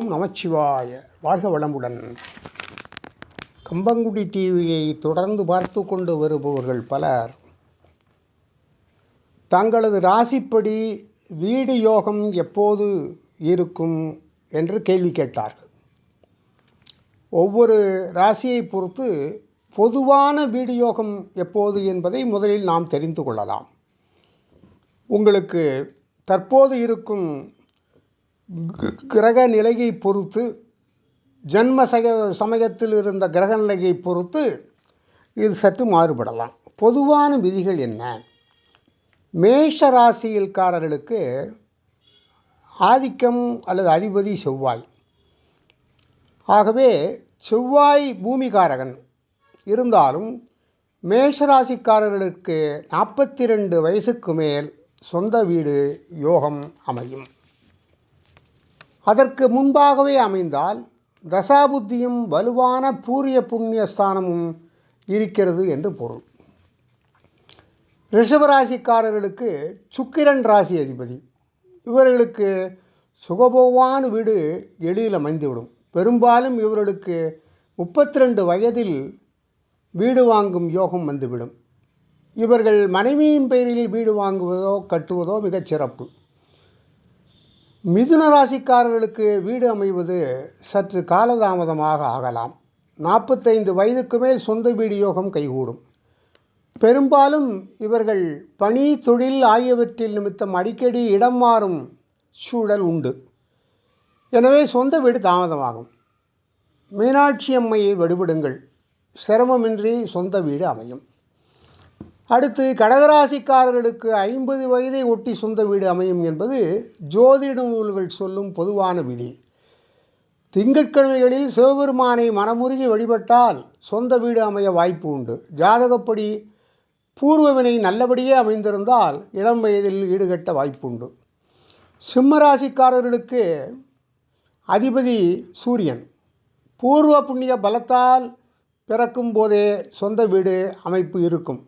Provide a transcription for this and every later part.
ஓம் நமச்சிவாய. வாழ்க வளமுடன். கம்பங்குடி டிவியை தொடர்ந்து பார்த்து கொண்டு வருபவர்கள் பலர். தங்களது ராசிப்படி வீடு யோகம் எப்போது இருக்கும் என்று கேள்வி கேட்டார்கள். ஒவ்வொரு ராசியை பொறுத்து பொதுவான வீடு யோகம் எப்போது என்பதை முதலில் நாம் தெரிந்து கொள்ளலாம். உங்களுக்கு தற்போது இருக்கும் கிரக நிலையை பொறுத்து ஜென்ம சக சமயத்தில் இருந்த கிரக நிலையை பொறுத்து இது சற்று மாறுபடலாம். பொதுவான விதிகள் என்ன? மேஷ ராசியில்காரர்களுக்கு ஆதிக்கம் அல்லது அதிபதி செவ்வாய். ஆகவே செவ்வாய் பூமிகாரகன் இருந்தாலும் மேஷராசிக்காரர்களுக்கு நாற்பத்தி ரெண்டு வயசுக்கு மேல் சொந்த வீடு யோகம் அமையும். அதற்கு முன்பாகவே அமைந்தால் தசாபுத்தியும் வலுவான பூரிய புண்ணிய ஸ்தானமும் இருக்கிறது என்று பொருள். ரிஷபராசிக்காரர்களுக்கு சுக்கிரன் ராசி அதிபதி. இவர்களுக்கு சுகபோவான வீடு எளிதில் அமைந்துவிடும். பெரும்பாலும் இவர்களுக்கு முப்பத்தி ரெண்டு வயதில் வீடு வாங்கும் யோகம் வந்துவிடும். இவர்கள் மனைவியின் பெயரில் வீடு வாங்குவதோ கட்டுவதோ மிகச் சிறப்பு. மிதுன ராசிக்காரர்களுக்கு வீடு அமைவது சற்று காலதாமதமாக ஆகலாம். நாற்பத்தைந்து வயதுக்கு மேல் சொந்த வீடு யோகம் கைகூடும். பெரும்பாலும் இவர்கள் பணி தொழில் ஆகியவற்றில் நிமித்தம் அடிக்கடி இடம் மாறும் சூழல் உண்டு. எனவே சொந்த வீடு தாமதமாகும். மீனாட்சி அம்மையை வழிபடுங்கள். சிரமமின்றி சொந்த வீடு அமையும். அடுத்து கடகராசிக்காரர்களுக்கு ஐம்பது வயதை ஒட்டி சொந்த வீடு அமையும் என்பது ஜோதிட நூல்கள் சொல்லும் பொதுவான விதி. திங்கட்கிழமைகளில் சிவபெருமானை மனமுருகி வழிபட்டால் சொந்த வீடு அமைய வாய்ப்பு உண்டு. ஜாதகப்படி பூர்வவினை நல்லபடியே அமைந்திருந்தால் இளம் வயதில் ஈடுகட்ட வாய்ப்புண்டு சிம்மராசிக்காரர்களுக்கு அதிபதி சூரியன். பூர்வ புண்ணிய பலத்தால் பிறக்கும் போதே சொந்த வீடு அமைப்பு இருக்கும்.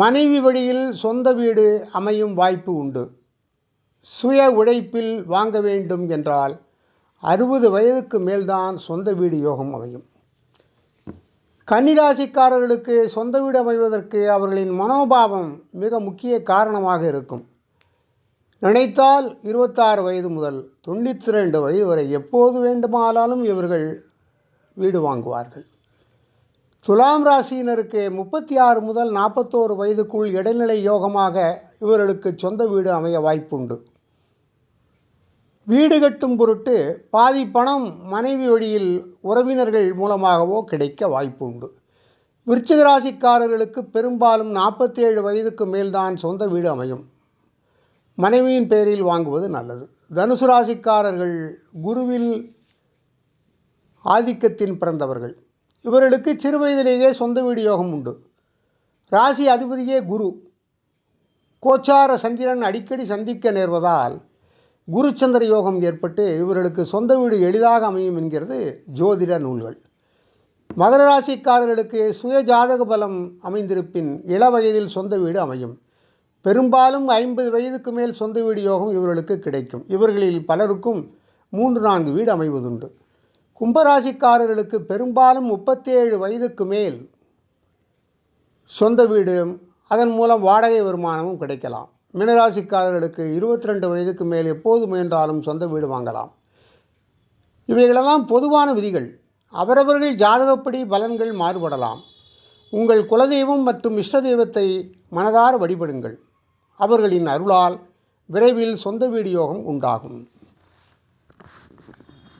மனைவி வழியில் சொந்த வீடு அமையும் வாய்ப்பு உண்டு. சுய உழைப்பில் வாங்க வேண்டும் என்றால் அறுபது வயதுக்கு மேல்தான் சொந்த வீடு யோகம் அமையும். கன்னிராசிக்காரர்களுக்கு சொந்த வீடு அமைவதற்கு அவர்களின் மனோபாவம் மிக முக்கிய காரணமாக இருக்கும். நினைத்தால் இருபத்தாறு வயது முதல் தொண்ணூற்றி ரெண்டு வயது வரை எப்போது வேண்டுமானாலும் இவர்கள் வீடு வாங்குவார்கள். துலாம் ராசியினருக்கு முப்பத்தி ஆறு முதல் நாற்பத்தோரு வயதுக்குள் இடைநிலை யோகமாக இவர்களுக்கு சொந்த வீடு அமைய வாய்ப்புண்டு. வீடு கட்டும் பொருட்டு பாதி பணம் மனைவி வழியில் உறவினர்கள் மூலமாகவோ கிடைக்க வாய்ப்புண்டு. விருச்சிக ராசிக்காரர்களுக்கு பெரும்பாலும் நாற்பத்தி ஏழு வயதுக்கு மேல்தான் சொந்த வீடு அமையும். மனைவியின் பெயரில் வாங்குவது நல்லது. தனுசு ராசிக்காரர்கள் குருவில் ஆதிக்கத்தின் பிறந்தவர்கள். இவர்களுக்கு சிறு வயதிலேயே சொந்த வீடு யோகம் உண்டு. ராசி அதிபதியே குரு. கோச்சார சந்திரன் அடிக்கடி சந்திக்க நேர்வதால் குருச்சந்திர யோகம் ஏற்பட்டு இவர்களுக்கு சொந்த வீடு எளிதாக அமையும் என்கிறது ஜோதிட நூல்கள். மகர ராசிக்காரர்களுக்கு சுய ஜாதக பலம் அமைந்திருப்பின் இள வயதில் சொந்த வீடு அமையும். பெரும்பாலும் ஐம்பது வயதுக்கு மேல் சொந்த வீடு யோகம் இவர்களுக்கு கிடைக்கும். இவர்களில் பலருக்கும் மூன்று நான்கு வீடு அமைவதுண்டு. கும்பராசிக்காரர்களுக்கு பெரும்பாலும் முப்பத்தேழு வயதுக்கு மேல் சொந்த வீடு அதன் மூலம் வாடகை வருமானமும் கிடைக்கலாம். மீனராசிக்காரர்களுக்கு இருபத்தி ரெண்டு வயதுக்கு மேல் எப்போது முயன்றாலும் சொந்த வீடு வாங்கலாம். இவைகளெல்லாம் பொதுவான விதிகள். அவரவர்கள் ஜாதகப்படி பலன்கள் மாறுபடலாம். உங்கள் குலதெய்வம் மற்றும் இஷ்ட தெய்வத்தை மனதார வழிபடுங்கள். அவர்களின் அருளால் விரைவில் சொந்த வீடு யோகம் உண்டாகும்.